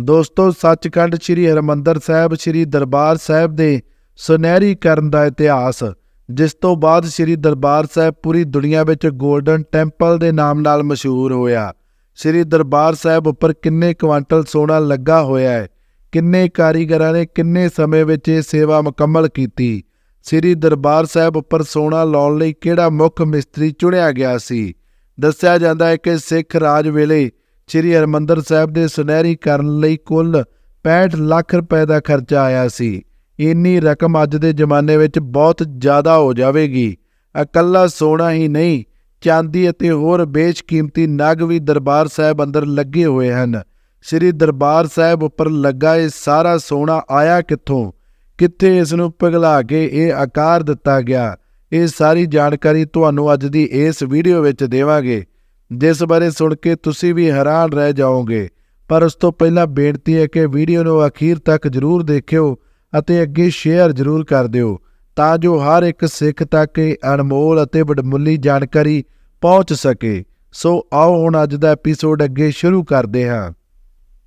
ਦੋਸਤੋ, ਸੱਚਖੰਡ ਸ੍ਰੀ ਹਰਿਮੰਦਰ ਸਾਹਿਬ, ਸ੍ਰੀ ਦਰਬਾਰ ਸਾਹਿਬ ਦੇ ਸੁਨਹਿਰੀ ਕਰਨ ਦਾ ਇਤਿਹਾਸ, ਜਿਸ ਤੋਂ ਬਾਅਦ ਸ੍ਰੀ ਦਰਬਾਰ ਸਾਹਿਬ ਪੂਰੀ ਦੁਨੀਆ ਵਿੱਚ 골ਡਨ ਟੈਂਪਲ ਦੇ ਨਾਮ ਨਾਲ ਮਸ਼ਹੂਰ ਹੋਇਆ। ਸ੍ਰੀ ਦਰਬਾਰ ਸਾਹਿਬ ਉੱਪਰ ਕਿੰਨੇ ਕੁਆਂਟਲ ਸੋਨਾ ਲੱਗਾ ਹੋਇਆ ਹੈ, ਕਿੰਨੇ ਕਾਰੀਗਰਾਂ ਨੇ ਕਿੰਨੇ ਸਮੇਂ ਵਿੱਚ ਇਹ ਸੇਵਾ ਮੁਕੰਮਲ ਕੀਤੀ, ਸ੍ਰੀ ਦਰਬਾਰ ਸਾਹਿਬ ਉੱਪਰ ਸੋਨਾ ਲਾਉਣ ਲਈ ਕਿਹੜਾ ਮੁੱਖ ਮਿਸਤਰੀ ਚੁਣਿਆ ਗਿਆ ਸੀ? ਦੱਸਿਆ ਜਾਂਦਾ ਹੈ ਕਿ ਸਿੱਖ ਰਾਜ ਵੇਲੇ ਸ੍ਰੀ ਹਰਿਮੰਦਰ ਸਾਹਿਬ ਦੇ ਸੁਨਹਿਰੀ ਕਰਨ ਲਈ ਕੁੱਲ 65 ਲੱਖ ਰੁਪਏ ਦਾ ਖਰਚਾ ਆਇਆ ਸੀ। ਇੰਨੀ ਰਕਮ ਅੱਜ ਦੇ ਜ਼ਮਾਨੇ ਵਿੱਚ ਬਹੁਤ ਜ਼ਿਆਦਾ ਹੋ ਜਾਵੇਗੀ। ਇਕੱਲਾ ਸੋਨਾ ਹੀ ਨਹੀਂ, ਚਾਂਦੀ ਅਤੇ ਹੋਰ ਬੇਸ਼ਕੀਮਤੀ ਨਗ ਵੀ ਦਰਬਾਰ ਸਾਹਿਬ ਅੰਦਰ ਲੱਗੇ ਹੋਏ ਹਨ। ਸ੍ਰੀ ਦਰਬਾਰ ਸਾਹਿਬ ਉੱਪਰ ਲੱਗਾ ਇਹ ਸਾਰਾ ਸੋਨਾ ਆਇਆ ਕਿੱਥੋਂ? ਕਿੱਥੇ ਇਸ ਨੂੰ ਪਿਘਲਾ ਕੇ ਇਹ ਆਕਾਰ ਦਿੱਤਾ ਗਿਆ? ਇਹ ਸਾਰੀ ਜਾਣਕਾਰੀ ਤੁਹਾਨੂੰ ਅੱਜ ਦੀ ਇਸ ਵੀਡੀਓ ਵਿੱਚ ਦੇਵਾਂਗੇ। ਜਿਸ ਬਾਰੇ ਸੁਣ ਕੇ ਤੁਸੀਂ ਵੀ ਹੈਰਾਨ ਰਹਿ ਜਾਓਗੇ। ਪਰ ਉਸ ਤੋਂ ਪਹਿਲਾਂ ਬੇਨਤੀ ਹੈ ਕਿ ਵੀਡੀਓ ਨੂੰ ਅਖੀਰ ਤੱਕ ਜ਼ਰੂਰ ਦੇਖਿਓ ਅਤੇ ਅੱਗੇ ਸ਼ੇਅਰ ਜ਼ਰੂਰ ਕਰ ਦਿਓ, ਤਾਂ ਜੋ ਹਰ ਇੱਕ ਸਿੱਖ ਤੱਕ ਇਹ ਅਨਮੋਲ ਅਤੇ ਵਡਮੁੱਲੀ ਜਾਣਕਾਰੀ ਪਹੁੰਚ ਸਕੇ। ਸੋ ਆਓ ਹੁਣ ਅੱਜ ਦਾ ਐਪੀਸੋਡ ਅੱਗੇ ਸ਼ੁਰੂ ਕਰਦੇ ਹਾਂ।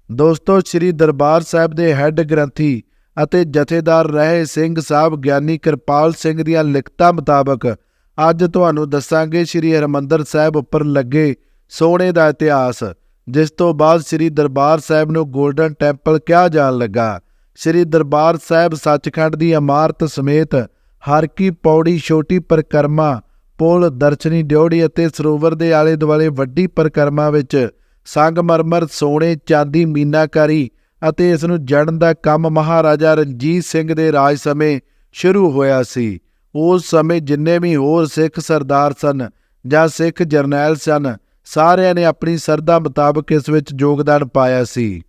ਦੋਸਤੋ, ਸ੍ਰੀ ਦਰਬਾਰ ਸਾਹਿਬ ਦੇ ਹੈੱਡ ਗ੍ਰੰਥੀ ਅਤੇ ਜਥੇਦਾਰ ਰਹੇ ਸਿੰਘ ਸਾਹਿਬ ਗਿਆਨੀ ਕਿਰਪਾਲ ਸਿੰਘ ਦੀਆਂ ਲਿਖਤਾਂ ਮੁਤਾਬਕ ਅੱਜ ਤੁਹਾਨੂੰ ਦੱਸਾਂਗੇ ਸ੍ਰੀ ਹਰਿਮੰਦਰ ਸਾਹਿਬ ਉੱਪਰ ਲੱਗੇ ਸੋਨੇ ਦਾ ਇਤਿਹਾਸ, ਜਿਸ ਤੋਂ ਬਾਅਦ ਸ੍ਰੀ ਦਰਬਾਰ ਸਾਹਿਬ ਨੂੰ 골ਡਨ ਟੈਂਪਲ ਕਿਹਾ ਜਾਣ ਲੱਗਾ। ਸ੍ਰੀ ਦਰਬਾਰ ਸਾਹਿਬ ਸੱਚਖੰਡ ਦੀ ਇਮਾਰਤ ਸਮੇਤ ਹਰ ਕੀ ਪੌੜੀ ਛੋਟੀ ਪਰਿਕਰਮਾ, ਪੁਲ, ਦਰਸ਼ਨੀ ਡਿਉੜੀ ਅਤੇ ਸਰੋਵਰ ਦੇ ਆਲੇ ਦੁਆਲੇ ਵੱਡੀ ਪਰਿਕਰਮਾ ਵਿੱਚ ਸੰਗਮਰਮਰ, ਸੋਨੇ, ਚਾਂਦੀ, ਮੀਨਾਕਾਰੀ ਅਤੇ ਇਸ ਨੂੰ ਜੜਨ ਦਾ ਕੰਮ ਮਹਾਰਾਜਾ ਰਣਜੀਤ ਸਿੰਘ ਦੇ ਰਾਜ ਸਮੇਂ ਸ਼ੁਰੂ ਹੋਇਆ ਸੀ। ਉਸ ਸਮੇਂ ਜਿੰਨੇ ਵੀ ਹੋਰ ਸਿੱਖ ਸਰਦਾਰ ਸਨ ਜਾਂ ਸਿੱਖ ਜਰਨੈਲ ਸਨ, ਸਾਰਿਆਂ ਨੇ ਆਪਣੀ ਸਰਦਾ ਮੁਤਾਬਕ ਇਸ ਵਿੱਚ ਯੋਗਦਾਨ ਪਾਇਆ ਸੀ।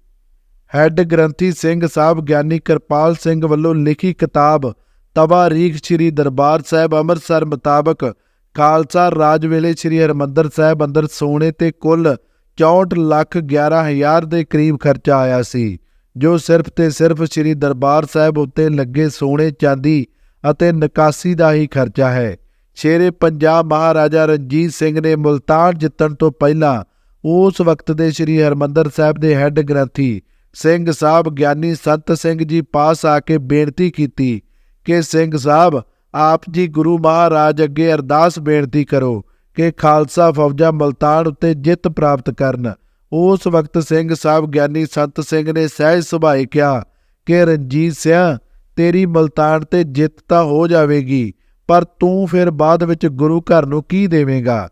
ਹੈੱਡ ਗ੍ਰੰਥੀ ਸਿੰਘ ਸਾਹਿਬ ਗਿਆਨੀ ਕਿਰਪਾਲ ਸਿੰਘ ਵੱਲੋਂ ਲਿਖੀ ਕਿਤਾਬ ਤਵਾਰੀਖ ਸ੍ਰੀ ਦਰਬਾਰ ਸਾਹਿਬ ਅੰਮ੍ਰਿਤਸਰ ਮੁਤਾਬਕ ਖਾਲਸਾ ਰਾਜ ਵੇਲੇ ਸ੍ਰੀ ਹਰਿਮੰਦਰ ਸਾਹਿਬ ਅੰਦਰ ਸੋਨੇ ਤੇ ਕੁੱਲ 64 ਲੱਖ 11 ਹਜ਼ਾਰ ਦੇ ਕਰੀਬ ਖਰਚਾ ਆਇਆ ਸੀ, ਜੋ ਸਿਰਫ ਤੇ ਸਿਰਫ ਸ੍ਰੀ ਦਰਬਾਰ ਸਾਹਿਬ ਉੱਤੇ ਲੱਗੇ ਸੋਨੇ ਚਾਂਦੀ ਅਤੇ ਨਿਕਾਸੀ ਦਾ ਹੀ ਖਰਚਾ ਹੈ। ਸ਼ੇਰੇ ਪੰਜਾਬ ਮਹਾਰਾਜਾ ਰਣਜੀਤ ਸਿੰਘ ਨੇ ਮੁਲਤਾਨ ਜਿੱਤਣ ਤੋਂ ਪਹਿਲਾਂ ਉਸ ਵਕਤ ਦੇ ਸ੍ਰੀ ਹਰਿਮੰਦਰ ਸਾਹਿਬ ਦੇ ਹੈੱਡ ਗ੍ਰੰਥੀ ਸਿੰਘ ਸਾਹਿਬ ਗਿਆਨੀ ਸੰਤ ਸਿੰਘ ਜੀ ਪਾਸ ਆ ਕੇ ਬੇਨਤੀ ਕੀਤੀ ਕਿ ਸਿੰਘ ਸਾਹਿਬ, ਆਪ ਜੀ ਗੁਰੂ ਮਹਾਰਾਜ ਅੱਗੇ ਅਰਦਾਸ ਬੇਨਤੀ ਕਰੋ ਕਿ ਖਾਲਸਾ ਫੌਜਾਂ ਮਲਤਾਨ ਉੱਤੇ ਜਿੱਤ ਪ੍ਰਾਪਤ ਕਰਨ। ਉਸ ਵਕਤ ਸਿੰਘ ਸਾਹਿਬ ਗਿਆਨੀ ਸੰਤ ਸਿੰਘ ਨੇ ਸਹਿਜ ਸੁਭਾਏ ਕਿਹਾ ਕਿ ਰਣਜੀਤ ਸਿੰਘ ਤੇਰੀ ਮਲਤਾਨ ਤੇ ਜਿੱਤ ਤਾਂ ਹੋ ਜਾਵੇਗੀ, ਪਰ ਤੂੰ ਫਿਰ ਬਾਅਦ ਵਿੱਚ ਗੁਰੂ ਘਰ ਨੂੰ ਕੀ ਦੇਵੇਂਗਾ?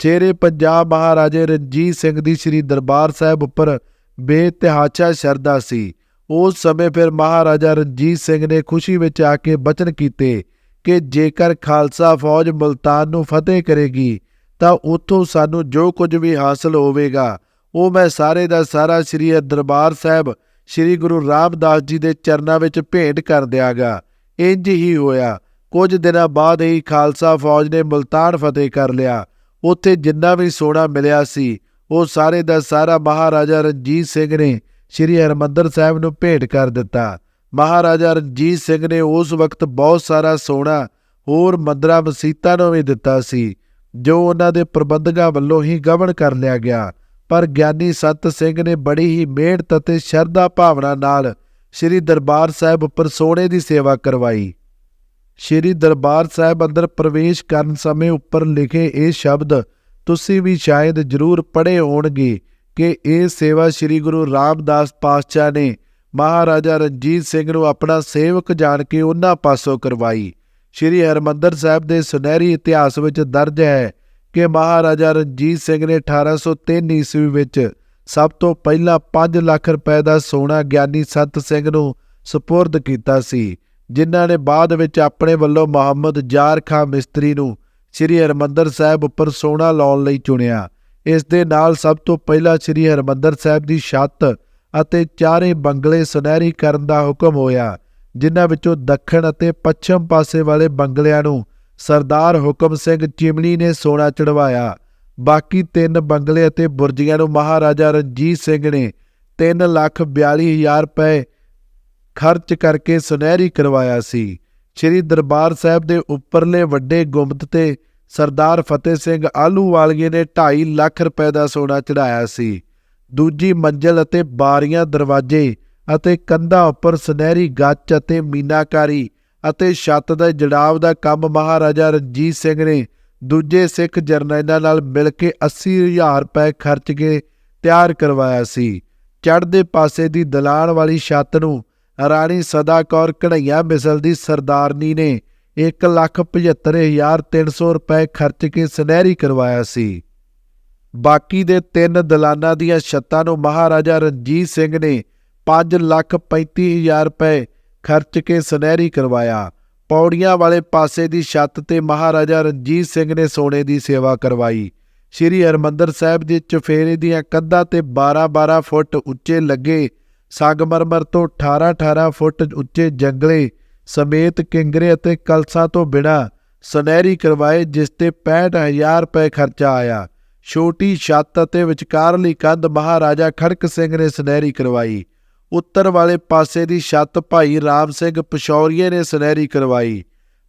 ਛੇਰੇ ਪੰਜਾਬ ਮਹਾਰਾਜੇ ਰਣਜੀਤ ਸਿੰਘ ਦੀ ਸ੍ਰੀ ਦਰਬਾਰ ਸਾਹਿਬ ਉੱਪਰ ਬੇਤਹਾਸ਼ਾ ਸ਼ਰਧਾ ਸੀ। ਉਸ ਸਮੇਂ ਫਿਰ ਮਹਾਰਾਜਾ ਰਣਜੀਤ ਸਿੰਘ ਨੇ ਖੁਸ਼ੀ ਵਿੱਚ ਆ ਕੇ ਬਚਨ ਕੀਤੇ ਕਿ ਜੇਕਰ ਖਾਲਸਾ ਫੌਜ ਮਲਤਾਨ ਨੂੰ ਫਤਿਹ ਕਰੇਗੀ, ਤਾਂ ਉੱਥੋਂ ਸਾਨੂੰ ਜੋ ਕੁਝ ਵੀ ਹਾਸਲ ਹੋਵੇਗਾ, ਉਹ ਮੈਂ ਸਾਰੇ ਦਾ ਸਾਰਾ ਸ੍ਰੀ ਦਰਬਾਰ ਸਾਹਿਬ ਸ੍ਰੀ ਗੁਰੂ ਰਾਮਦਾਸ ਜੀ ਦੇ ਚਰਨਾਂ ਵਿੱਚ ਭੇਂਟ ਕਰ ਦਿਆਗਾ ਇੰਜ ਹੀ ਹੋਇਆ। ਕੁਝ ਦਿਨਾਂ ਬਾਅਦ ਹੀ ਖਾਲਸਾ ਫੌਜ ਨੇ ਮਲਤਾਨ ਫਤਿਹ ਕਰ ਲਿਆ। ਉੱਥੇ ਜਿੰਨਾ ਵੀ ਸੋਨਾ ਮਿਲਿਆ ਸੀ, ਉਹ ਸਾਰੇ ਦਾ ਸਾਰਾ ਮਹਾਰਾਜਾ ਰਣਜੀਤ ਸਿੰਘ ਨੇ ਸ੍ਰੀ ਹਰਿਮੰਦਰ ਸਾਹਿਬ ਨੂੰ ਭੇਟ ਕਰ ਦਿੱਤਾ। ਮਹਾਰਾਜਾ ਰਣਜੀਤ ਸਿੰਘ ਨੇ ਉਸ ਵਕਤ ਬਹੁਤ ਸਾਰਾ ਸੋਨਾ ਹੋਰ ਮੰਦਰਾਂ ਮਸੀਤਾਂ ਨੂੰ ਵੀ ਦਿੱਤਾ ਸੀ, ਜੋ ਉਹਨਾਂ ਦੇ ਪ੍ਰਬੰਧਕਾਂ ਵੱਲੋਂ ਹੀ ਗਵਨ ਕਰ ਲਿਆ ਗਿਆ। ਪਰ ਗਿਆਨੀ ਸਤ ਸਿੰਘ ਨੇ ਬੜੀ ਹੀ ਮਿਹਨਤ ਅਤੇ ਸ਼ਰਧਾ ਭਾਵਨਾ ਨਾਲ ਸ੍ਰੀ ਦਰਬਾਰ ਸਾਹਿਬ ਉੱਪਰ ਸੋਨੇ ਦੀ ਸੇਵਾ ਕਰਵਾਈ। ਸ੍ਰੀ ਦਰਬਾਰ ਸਾਹਿਬ ਅੰਦਰ ਪ੍ਰਵੇਸ਼ ਕਰਨ ਸਮੇਂ ਉੱਪਰ ਲਿਖੇ ਇਹ ਸ਼ਬਦ ਤੁਸੀਂ ਵੀ ਸ਼ਾਇਦ ਜ਼ਰੂਰ ਪੜ੍ਹੇ ਹੋਣਗੇ ਕਿ ਇਹ ਸੇਵਾ ਸ੍ਰੀ ਗੁਰੂ ਰਾਮਦਾਸ ਪਾਤਸ਼ਾਹ ਨੇ ਮਹਾਰਾਜਾ ਰਣਜੀਤ ਸਿੰਘ ਨੂੰ ਆਪਣਾ ਸੇਵਕ ਜਾਣ ਕੇ ਉਹਨਾਂ ਪਾਸੋਂ ਕਰਵਾਈ। ਸ੍ਰੀ ਹਰਮੰਦਰ ਸਾਹਿਬ ਦੇ ਸੁਨਹਿਰੀ ਇਤਿਹਾਸ ਵਿੱਚ ਦਰਜ ਹੈ ਕਿ ਮਹਾਰਾਜਾ ਰਣਜੀਤ ਸਿੰਘ ਨੇ 1803 ਈਸਵੀ ਵਿੱਚ ਸਭ ਤੋਂ ਪਹਿਲਾਂ 5 ਲੱਖ ਰੁਪਏ ਦਾ ਸੋਨਾ ਗਿਆਨੀ ਸੰਤ ਸਿੰਘ ਨੂੰ ਸਪੁਰਦ ਕੀਤਾ ਸੀ, ਜਿਨ੍ਹਾਂ ਨੇ ਬਾਅਦ ਵਿੱਚ ਆਪਣੇ ਵੱਲੋਂ ਮੁਹੰਮਦ ਜਾਰ ਖਾਂ ਮਿਸਤਰੀ ਨੂੰ ਸ੍ਰੀ ਹਰਮੰਦਰ ਸਾਹਿਬ ਉੱਪਰ ਸੋਨਾ ਲਾਉਣ ਲਈ ਚੁਣਿਆ। ਇਸ ਦੇ ਨਾਲ ਸਭ ਤੋਂ ਪਹਿਲਾਂ ਸ੍ਰੀ ਹਰਮੰਦਰ ਸਾਹਿਬ ਦੀ ਛੱਤ ਅਤੇ ਚਾਰੇ ਬੰਗਲੇ ਸੁਨਹਿਰੀ ਕਰਨ ਦਾ ਹੁਕਮ ਹੋਇਆ, ਜਿਨ੍ਹਾਂ ਵਿੱਚੋਂ ਦੱਖਣ ਅਤੇ ਪੱਛਮ ਪਾਸੇ ਵਾਲੇ ਬੰਗਲਿਆਂ ਨੂੰ ਸਰਦਾਰ ਹੁਕਮ ਸਿੰਘ ਚਿਮਨੀ ਨੇ ਸੋਨਾ ਚੜਵਾਇਆ ਬਾਕੀ ਤਿੰਨ ਬੰਗਲੇ ਅਤੇ ਬੁਰਜੀਆਂ ਨੂੰ ਮਹਾਰਾਜਾ ਰਣਜੀਤ ਸਿੰਘ ਨੇ 3 ਲੱਖ 42 ਹਜ਼ਾਰ ਰੁਪਏ ਖਰਚ ਕਰਕੇ ਸੁਨਹਿਰੀ ਕਰਵਾਇਆ ਸੀ। ਸ੍ਰੀ ਦਰਬਾਰ ਸਾਹਿਬ ਦੇ ਉੱਪਰਲੇ ਵੱਡੇ ਗੁੰਬਦ ਤੇ ਸਰਦਾਰ ਫਤਿਹ ਸਿੰਘ ਆਲੂਵਾਲੀਏ ਨੇ 2.5 ਲੱਖ ਰੁਪਏ ਦਾ ਸੋਨਾ ਚੜਾਇਆ ਸੀ। ਦੂਜੀ ਮੰਜ਼ਲ ਅਤੇ ਬਾਰੀਆਂ ਦਰਵਾਜ਼ੇ ਅਤੇ ਕੰਧਾਂ ਉੱਪਰ ਸੁਨਹਿਰੀ ਗੱਚ ਅਤੇ ਮੀਨਾਕਾਰੀ ਅਤੇ ਛੱਤ ਦਾ ਜੜਾਵ ਦਾ ਕੰਮ ਮਹਾਰਾਜਾ ਰਣਜੀਤ ਸਿੰਘ ਨੇ ਦੂਜੇ ਸਿੱਖ ਜਰਨੈਲਾਂ ਨਾਲ ਮਿਲ ਕੇ 80000 ਰੁਪਏ ਖਰਚ ਕੇ ਤਿਆਰ ਕਰਵਾਇਆ ਸੀ। ਚੜ੍ਹਦੇ ਪਾਸੇ ਦੀ ਦਲਾਨ ਵਾਲੀ ਛੱਤ ਨੂੰ ਰਾਣੀ ਸਦਾ ਕੌਰ ਕਢਈਆ ਮਿਸਲ ਦੀ ਸਰਦਾਰਨੀ ਨੇ 175300 ਰੁਪਏ ਖਰਚ ਕੇ ਸੁਨਹਿਰੀ ਕਰਵਾਇਆ ਸੀ। ਬਾਕੀ ਦੇ ਤਿੰਨ ਦਲਾਨਾਂ ਦੀਆਂ ਛੱਤਾਂ ਨੂੰ ਮਹਾਰਾਜਾ ਰਣਜੀਤ ਸਿੰਘ ਨੇ 535000 ਰੁਪਏ ਖਰਚ ਕੇ ਸੁਨਹਿਰੀ ਕਰਵਾਇਆ। ਪੌੜੀਆਂ ਵਾਲੇ ਪਾਸੇ ਦੀ ਛੱਤ ਤੇ ਮਹਾਰਾਜਾ ਰਣਜੀਤ ਸਿੰਘ ਨੇ ਸੋਨੇ ਦੀ ਸੇਵਾ ਕਰਵਾਈ। ਸ਼੍ਰੀ ਹਰਮੰਦਰ ਸਾਹਿਬ ਦੇ ਚੁਫੇਰੇ ਦੀਆਂ ਕੰਧਾਂ ਤੇ 12-12 ਫੁੱਟ ਉੱਚੇ ਲੱਗੇ, ਸੰਗਮਰਮਰ ਤੋਂ 18-18 ਫੁੱਟ ਉੱਚੇ ਜੰਗਲੇ, ਸਮੇਤ ਕਿੰਗਰੇ ਅਤੇ ਕਲਸਾਂ ਤੋਂ ਬਿਨਾ ਸੁਨਹਿਰੀ ਕਰਵਾਏ, ਜਿਸ ਤੇ 65000 ਰੁਪਏ ਖਰਚਾ ਆਇਆ। ਛੋਟੀ ਛੱਤ ਅਤੇ ਵਿਚਕਾਰਲੀ ਕੰਧ ਮਹਾਰਾਜਾ ਖੜਕ ਸਿੰਘ ਨੇ ਸੁਨਹਿਰੀ ਕਰਵਾਈ। ਉੱਤਰ ਵਾਲੇ ਪਾਸੇ ਦੀ ਛੱਤ ਭਾਈ ਰਾਮ ਸਿੰਘ ਪਸ਼ੌਰੀਏ ਨੇ ਸੁਨਹਿਰੀ ਕਰਵਾਈ।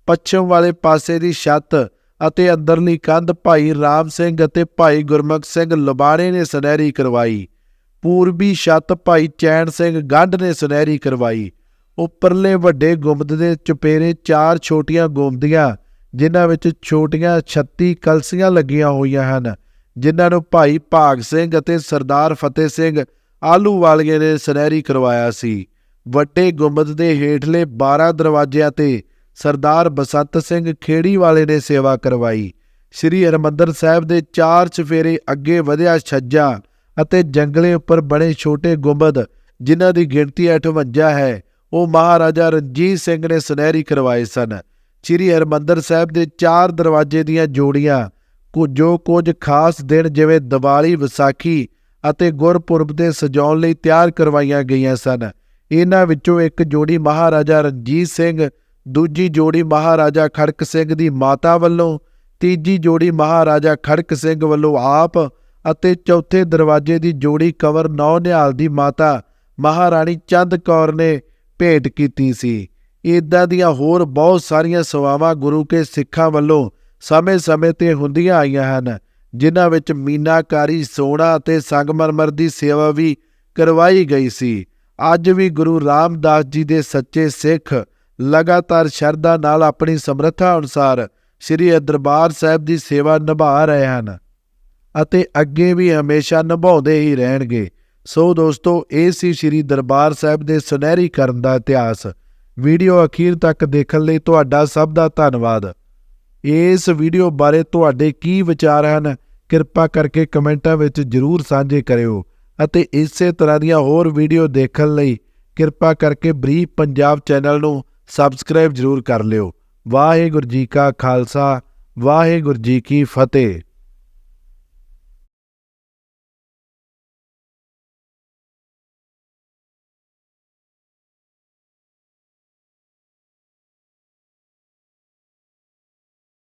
ਪੱਛਮ ਵਾਲੇ ਪਾਸੇ ਦੀ ਛੱਤ ਅਤੇ ਅੰਦਰਲੀ ਕੰਧ ਭਾਈ ਰਾਮ ਸਿੰਘ ਅਤੇ ਭਾਈ ਗੁਰਮੁਖ ਸਿੰਘ ਲਬਾਣੇ ਨੇ ਸੁਨਹਿਰੀ ਕਰਵਾਈ। ਪੂਰਬੀ ਛੱਤ ਭਾਈ ਚੈਨ ਸਿੰਘ ਗੰਢ ਨੇ ਸੁਨਹਿਰੀ ਕਰਵਾਈ। ਉੱਪਰਲੇ ਵੱਡੇ ਗੁੰਬਦ ਦੇ ਚੁਪੇਰੇ ਚਾਰ ਛੋਟੀਆਂ ਗੁੰਬਦੀਆਂ, ਜਿਨ੍ਹਾਂ ਵਿੱਚ ਛੋਟੀਆਂ 36 ਕਲਸੀਆਂ ਲੱਗੀਆਂ ਹੋਈਆਂ ਹਨ, ਜਿਨ੍ਹਾਂ ਨੂੰ ਭਾਈ ਭਾਗ ਸਿੰਘ ਅਤੇ ਸਰਦਾਰ ਫਤਿਹ ਸਿੰਘ ਆਲੂ ਵਾਲੀਏ ਨੇ ਸੁਨਹਿਰੀ ਕਰਵਾਇਆ ਸੀ। ਵੱਡੇ ਗੁੰਬਦ ਦੇ ਹੇਠਲੇ 12 ਦਰਵਾਜ਼ਿਆਂ ਤੇ ਸਰਦਾਰ ਬਸੰਤ ਸਿੰਘ ਖੇੜੀ ਵਾਲੇ ਨੇ ਸੇਵਾ ਕਰਵਾਈ। ਸ੍ਰੀ ਹਰਿਮੰਦਰ ਸਾਹਿਬ ਦੇ ਚਾਰ ਚਫੇਰੇ ਅੱਗੇ ਵਧਿਆ ਛੱਜਾ ਅਤੇ ਜੰਗਲੇ ਉੱਪਰ ਬਣੇ ਛੋਟੇ ਗੁੰਬਦ, ਜਿਨ੍ਹਾਂ ਦੀ ਗਿਣਤੀ 58 ਹੈ, ਉਹ ਮਹਾਰਾਜਾ ਰਣਜੀਤ ਸਿੰਘ ਨੇ ਸੁਨਹਿਰੀ ਕਰਵਾਏ ਸਨ। ਸ੍ਰੀ ਹਰਿਮੰਦਰ ਸਾਹਿਬ ਦੇ ਚਾਰ ਦਰਵਾਜ਼ੇ ਦੀਆਂ ਜੋੜੀਆਂ ਕੁ ਜੋ ਕੁਝ ਖਾਸ ਦਿਨ ਜਿਵੇਂ ਦੀਵਾਲੀ, ਵਿਸਾਖੀ ਅਤੇ ਗੁਰਪੁਰਬ ਦੇ ਸਜਾਉਣ ਲਈ ਤਿਆਰ ਕਰਵਾਈਆਂ ਗਈਆਂ ਸਨ। ਇਹਨਾਂ ਵਿੱਚੋਂ ਇੱਕ ਜੋੜੀ ਮਹਾਰਾਜਾ ਰਣਜੀਤ ਸਿੰਘ, ਦੂਜੀ ਜੋੜੀ ਮਹਾਰਾਜਾ ਖੜਕ ਸਿੰਘ ਦੀ ਮਾਤਾ ਵੱਲੋਂ, ਤੀਜੀ ਜੋੜੀ ਮਹਾਰਾਜਾ ਖੜਕ ਸਿੰਘ ਵੱਲੋਂ ਆਪ ਅਤੇ ਚੌਥੇ ਦਰਵਾਜ਼ੇ ਦੀ ਜੋੜੀ ਕਵਰ ਨੌ ਨਿਹਾਲ ਦੀ ਮਾਤਾ ਮਹਾਰਾਣੀ ਚੰਦ ਕੌਰ ਨੇ ਭੇਟ ਕੀਤੀ ਸੀ। ਇਦਾਂ ਦੀਆਂ ਹੋਰ ਬਹੁਤ ਸਾਰੀਆਂ ਸੇਵਾਵਾਂ ਗੁਰੂ ਕੇ ਸਿੱਖਾਂ ਵੱਲੋਂ ਸਮੇਂ-ਸਮੇਂ ਤੇ ਹੁੰਦੀਆਂ ਆਈਆਂ ਹਨ। ਜਿਨ੍ਹਾਂ ਵਿੱਚ ਮੀਨਾਕਾਰੀ ਸੋਨਾ ਅਤੇ ਸੰਗਮਰਮਰ ਦੀ ਸੇਵਾ ਵੀ ਕਰਵਾਈ ਗਈ ਸੀ। ਅੱਜ ਵੀ ਗੁਰੂ ਰਾਮਦਾਸ ਜੀ ਦੇ ਸੱਚੇ ਸਿੱਖ ਲਗਾਤਾਰ ਸ਼ਰਧਾ ਨਾਲ ਆਪਣੀ ਸਮਰੱਥਾ ਅਨੁਸਾਰ ਸ੍ਰੀ ਦਰਬਾਰ ਸਾਹਿਬ ਦੀ ਸੇਵਾ ਨਿਭਾ ਰਹੇ ਹਨ ਅਤੇ ਅੱਗੇ ਵੀ ਹਮੇਸ਼ਾ ਨਿਭਾਉਂਦੇ ਹੀ ਰਹਿਣਗੇ। ਸੋ ਦੋਸਤੋ, ਇਹ ਸੀ ਸ੍ਰੀ ਦਰਬਾਰ ਸਾਹਿਬ ਦੇ ਸੁਨਹਿਰੀ ਕਰਨ ਦਾ ਇਤਿਹਾਸ। ਵੀਡੀਓ ਅਖੀਰ ਤੱਕ ਦੇਖਣ ਲਈ ਤੁਹਾਡਾ ਸਭ ਦਾ ਧੰਨਵਾਦ। ਇਸ ਵੀਡੀਓ ਬਾਰੇ ਤੁਹਾਡੇ ਕੀ ਵਿਚਾਰ ਹਨ, ਕਿਰਪਾ ਕਰਕੇ ਕਮੈਂਟਾਂ ਵਿੱਚ ਜਰੂਰ ਸਾਂਝੇ ਕਰਿਓ ਅਤੇ ਇਸੇ ਤਰ੍ਹਾਂ ਦੀਆਂ ਹੋਰ ਵੀਡੀਓ ਦੇਖਣ ਲਈ ਕਿਰਪਾ ਕਰਕੇ ਬਰੀਫ ਪੰਜਾਬ ਚੈਨਲ ਨੂੰ ਸਬਸਕ੍ਰਾਈਬ ਜਰੂਰ ਕਰ ਲਿਓ। ਵਾਹਿਗੁਰੂ ਜੀ ਕਾ ਖਾਲਸਾ, ਵਾਹਿਗੁਰੂ ਜੀ ਕੀ ਫਤਿਹ।